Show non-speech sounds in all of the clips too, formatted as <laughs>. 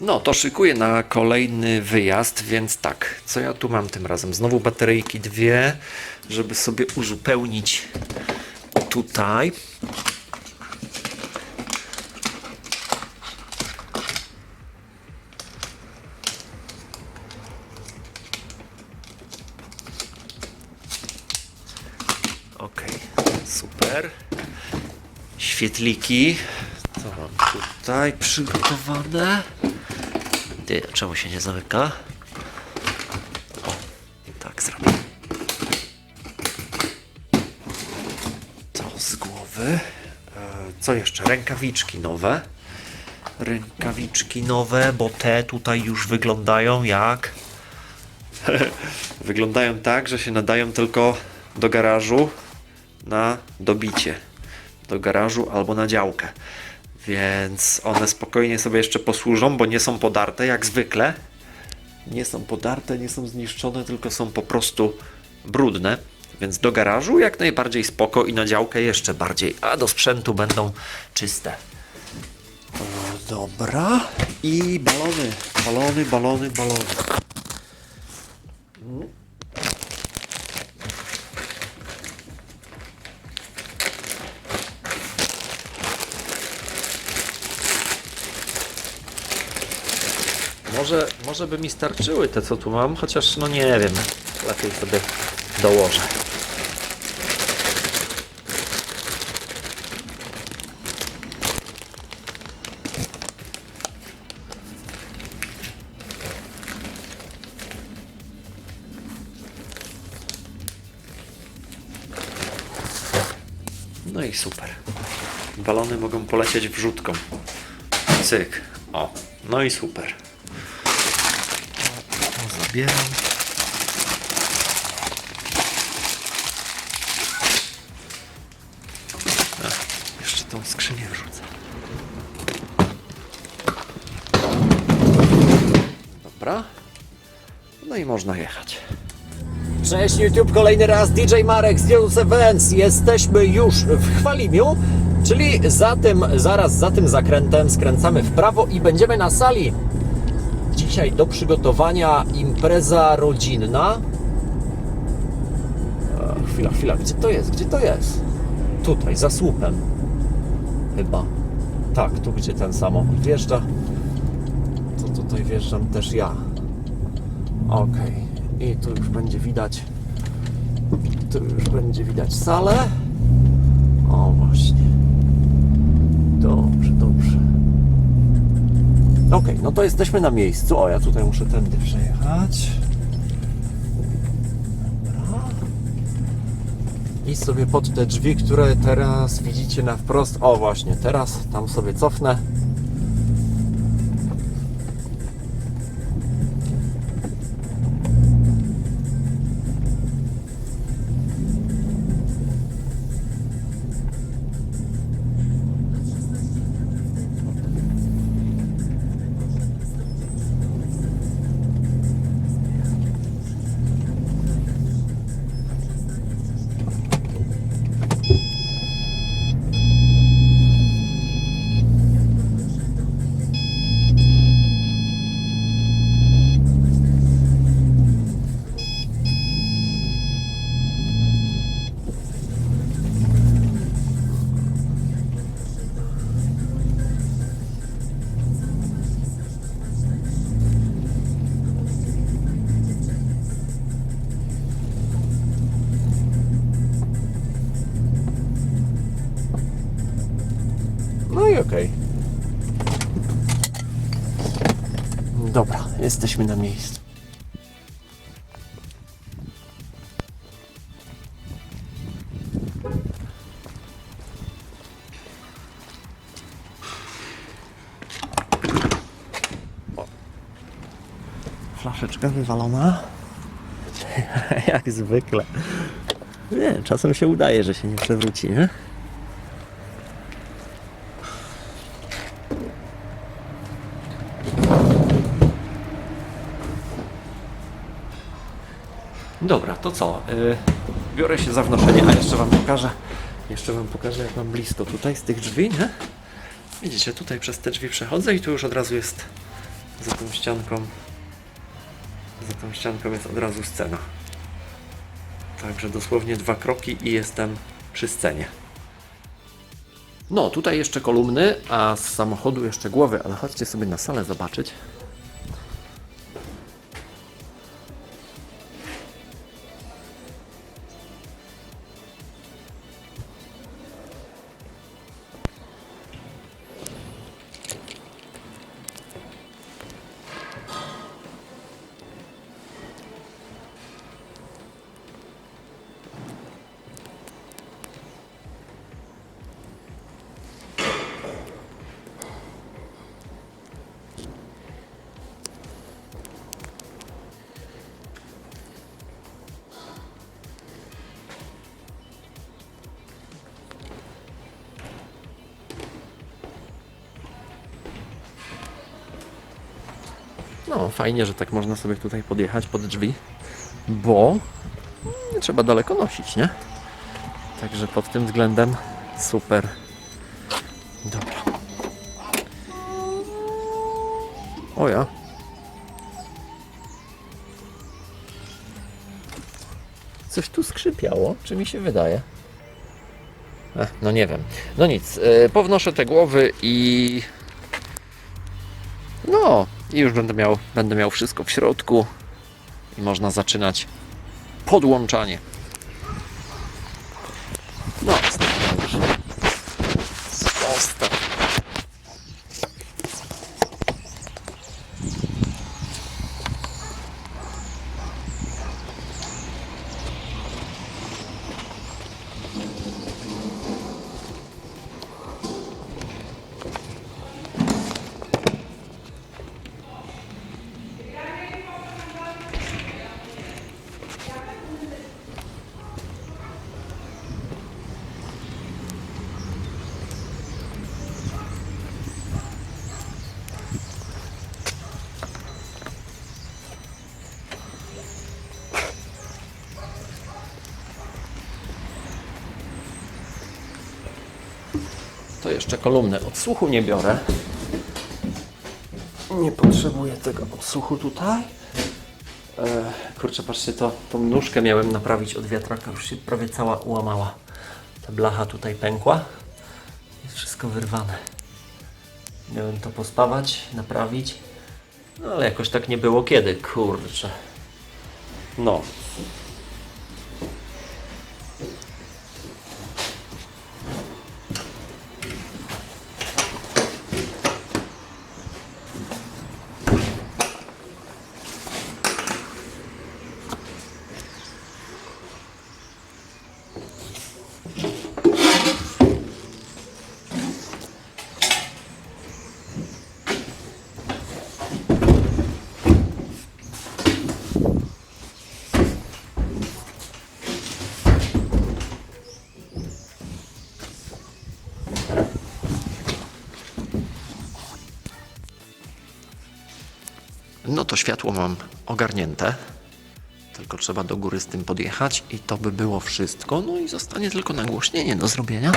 No, to szykuję na kolejny wyjazd, więc tak, co ja tu mam tym razem? Znowu bateryjki dwie, żeby sobie uzupełnić tutaj. Ok, super. Świetliki. Co mam tutaj przygotowane? Czemu się nie zamyka? O, tak zrobię. To z głowy. E, Co jeszcze? Rękawiczki nowe. Rękawiczki nowe, bo te tutaj już wyglądają jak. <laughs> wyglądają tak, że się nadają tylko do garażu na dobicie. Do garażu albo na działkę. Więc one spokojnie sobie jeszcze posłużą, bo nie są podarte jak zwykle. Nie są podarte, nie są zniszczone, tylko są po prostu brudne. Więc do garażu jak najbardziej spoko i na działkę jeszcze bardziej, a do sprzętu będą czyste. O, dobra. I balony, balony, balony, balony. Może, może by mi starczyły te, co tu mam, chociaż no nie wiem. Lepiej sobie dołożę. No i super. Balony mogą polecieć wrzutką. Cyk. O, no i super. To zabieram. A, jeszcze tą skrzynię wrzucę. Dobra. No i można jechać. Cześć YouTube, kolejny raz DJ Marek z News Events. Jesteśmy już w Chwalimiu, czyli za tym, zaraz za tym zakrętem skręcamy w prawo i będziemy na sali. Dzisiaj do przygotowania impreza rodzinna. E, chwila, chwila, gdzie to jest? Gdzie to jest? Tutaj, za słupem. Chyba. Tak, tu gdzie ten samochód wjeżdża. To tutaj wjeżdżam też ja. Okej. I tu już będzie widać. Tu już będzie widać salę. O właśnie. Dobrze, dobrze. Okej, no to jesteśmy na miejscu. O, ja tutaj muszę tędy przejechać. I sobie pod te drzwi, które teraz widzicie na wprost. O, właśnie, teraz tam sobie cofnę. Jesteśmy na miejscu. Flaszeczka wywalona. <laughs> Jak zwykle. Nie, czasem się udaje, że się nie przewróci, nie? Dobra, to co? Y, biorę się za wnoszenie, a jeszcze wam pokażę. Jeszcze wam pokażę, jak mam blisko tutaj z tych drzwi, nie? Widzicie, tutaj przez te drzwi przechodzę i tu już od razu jest za tą ścianką za tą ścianką jest od razu scena. Także dosłownie dwa kroki i jestem przy scenie. No, tutaj jeszcze kolumny, a z samochodu jeszcze głowy, ale chodźcie sobie na salę zobaczyć. No, fajnie, że tak można sobie tutaj podjechać pod drzwi, bo nie trzeba daleko nosić, nie? Także pod tym względem super. Dobra. O ja. Coś tu skrzypiało, czy mi się wydaje? Ech, no nie wiem. No nic, yy, pownoszę te głowy i i już będę miał, będę miał wszystko w środku i można zaczynać podłączanie. No, To jeszcze kolumny odsłuchu nie biorę. Nie potrzebuję tego odsłuchu tutaj. E, kurczę, patrzcie, to, tą nóżkę miałem naprawić od wiatraka, już się prawie cała ułamała. Ta blacha tutaj pękła. Jest wszystko wyrwane. Miałem to pospawać, naprawić. No ale jakoś tak nie było kiedy, kurczę. No. To światło mam ogarnięte. Tylko trzeba do góry z tym podjechać i to by było wszystko. No i zostanie tylko nagłośnienie do zrobienia.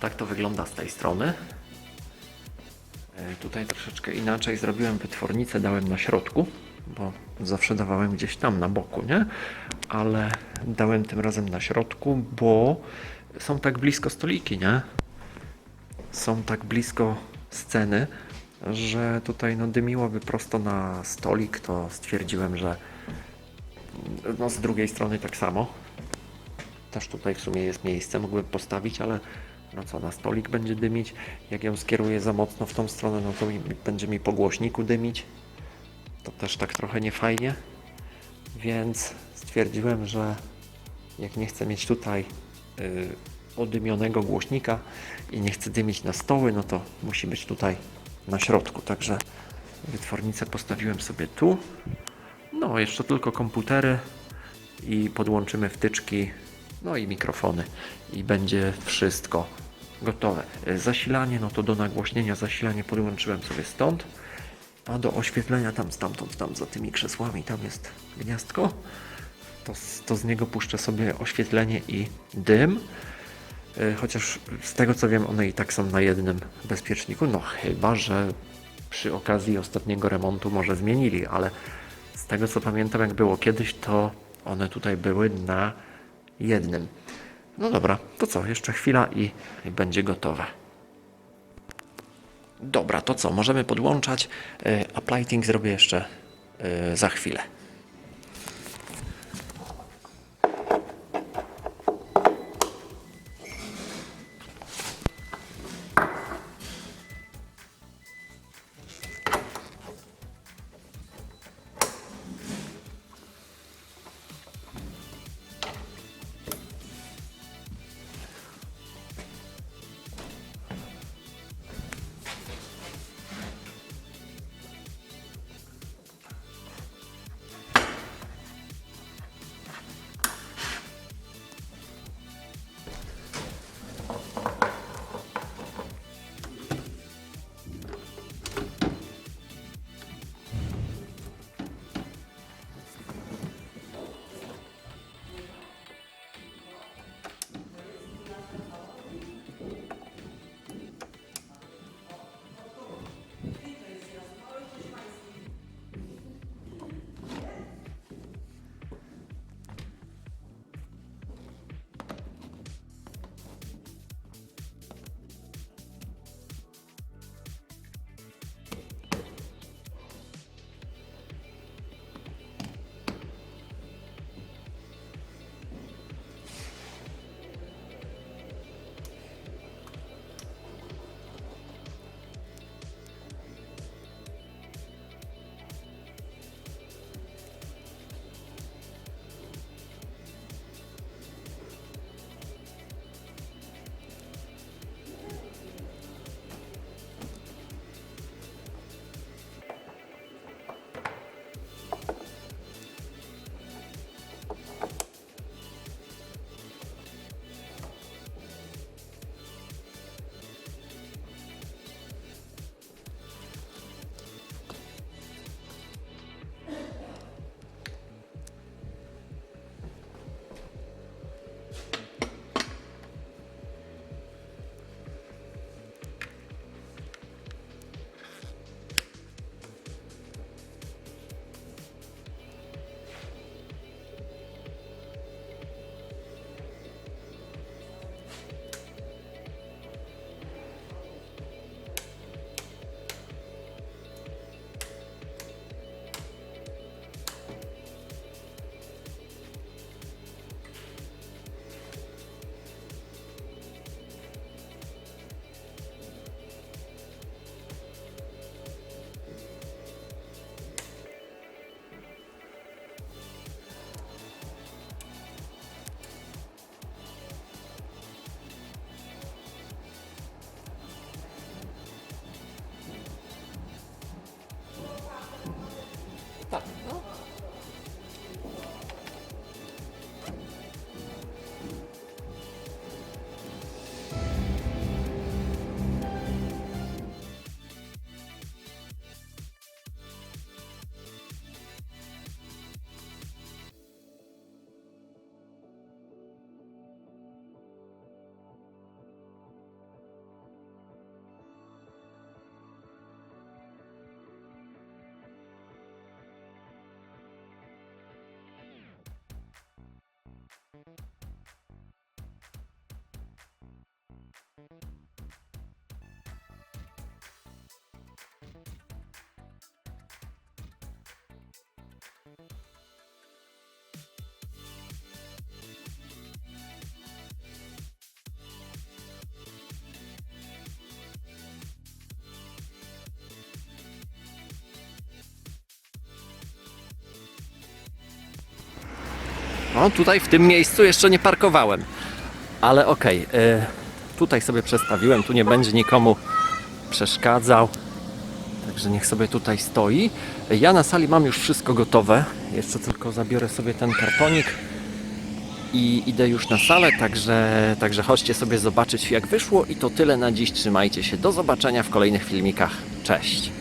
Tak to wygląda z tej strony. E, Tutaj troszeczkę inaczej zrobiłem wytwornicę, dałem na środku, bo zawsze dawałem gdzieś tam na boku, nie? Ale dałem tym razem na środku, bo są tak blisko stoliki, nie? Są tak blisko sceny, że tutaj no dymiłoby prosto na stolik, to stwierdziłem, że no z drugiej strony tak samo. Też tutaj w sumie jest miejsce, mógłbym postawić, ale no co, na stolik będzie dymić. Jak ją skieruję za mocno w tą stronę, no to mi, będzie mi po głośniku dymić. To też tak trochę niefajnie. Więc stwierdziłem, że jak nie chcę mieć tutaj y, odymionego głośnika i nie chcę dymić na stoły, no to musi być tutaj na środku. Także wytwornicę postawiłem sobie tu. No, jeszcze tylko komputery i podłączymy wtyczki, no i mikrofony i będzie wszystko gotowe. E, Zasilanie, no to do nagłośnienia zasilanie podłączyłem sobie stąd, a do oświetlenia tam stamtąd, tam za tymi krzesłami, tam jest gniazdko. To, to z niego puszczę sobie oświetlenie i dym. E, Chociaż z tego co wiem, one i tak są na jednym bezpieczniku. No chyba, że przy okazji ostatniego remontu może zmienili, ale z tego co pamiętam, jak było kiedyś, to one tutaj były na jednym. No dobra, to co? Jeszcze chwila i, będzie gotowe. Dobra, to co? Możemy podłączać. E, Uplighting zrobię jeszcze e, za chwilę. No tutaj w tym miejscu jeszcze nie parkowałem. Ale okej, e, tutaj sobie przestawiłem, tu nie będzie nikomu przeszkadzał. Także niech sobie tutaj stoi. Ja na sali mam już wszystko gotowe. Jeszcze tylko zabiorę sobie ten kartonik i idę już na salę, także, także chodźcie sobie zobaczyć jak wyszło i to tyle na dziś. Trzymajcie się. Do zobaczenia w kolejnych filmikach. Cześć.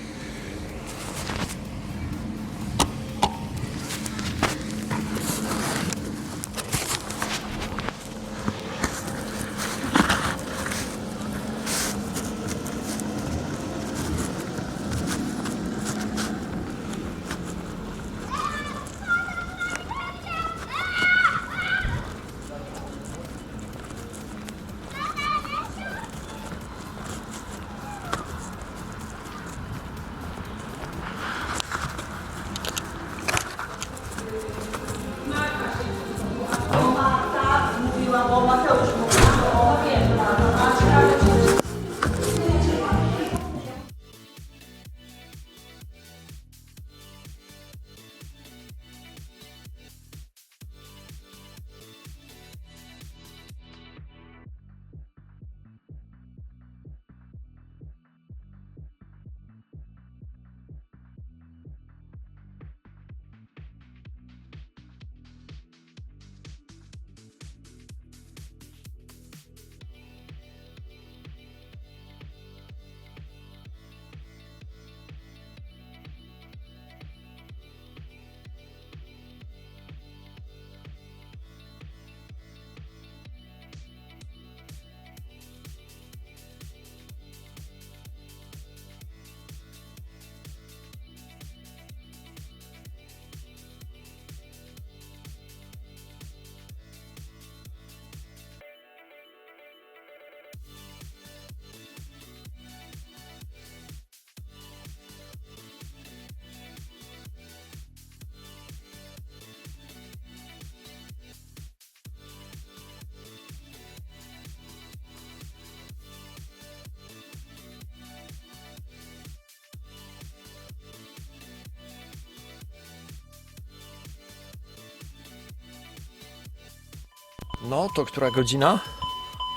No, to która godzina?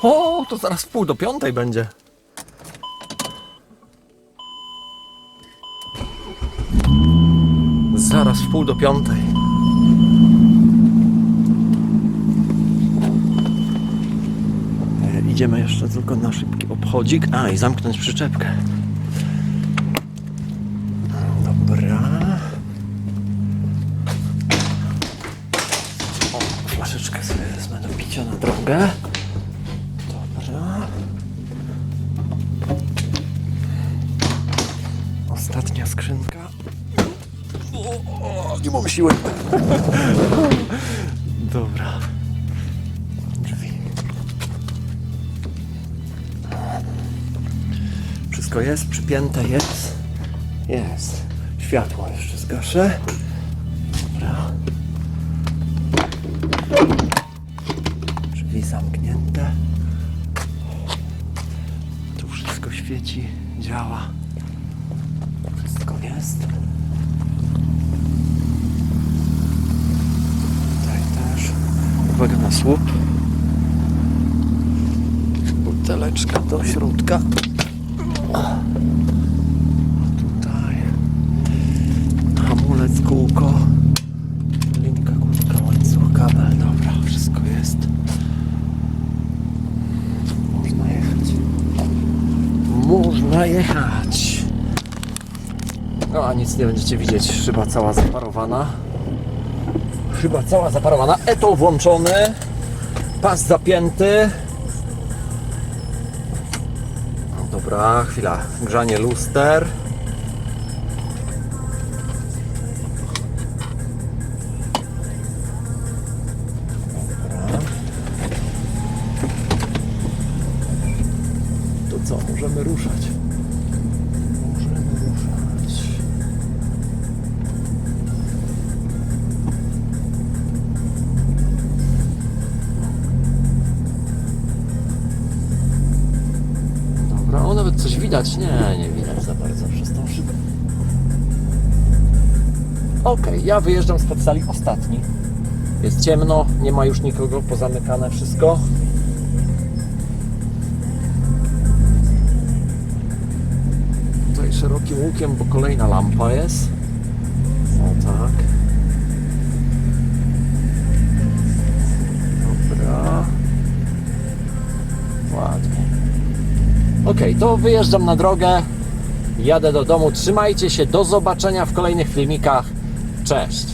O, to zaraz pół do piątej będzie. Zaraz w pół do piątej. E, Idziemy jeszcze tylko na szybki obchodzik. A, i zamknąć przyczepkę. Picia na drogę. Dobra. Ostatnia skrzynka. O, nie mam siły. <laughs> Dobra. Drzwi. Wszystko jest, przypięte jest. Jest. Światło jeszcze zgaszę. Świeci, działa. Wszystko jest. Tutaj też. Uwaga na słup. Buteleczka do środka. Tutaj. Hamulec, kółko. Linka, kółka, łańcuch, kabel. Dobra, wszystko jest. Można jechać. Można jechać. No a nie będziecie widzieć. Szyba cała zaparowana. Szyba cała zaparowana. Etol włączony. Pas zapięty. No Dobra, chwila. Grzanie luster. Dobra. To co, możemy ruszać? Widać. Nie, nie widać za bardzo przez tą szybę. Okej, ja wyjeżdżam spod sali ostatni. Jest ciemno, nie ma już nikogo, pozamykane wszystko. Tutaj szerokim łukiem, bo kolejna lampa jest. O tak. Ok, to wyjeżdżam na drogę. Jadę do domu. Trzymajcie się. Do zobaczenia w kolejnych filmikach. Cześć.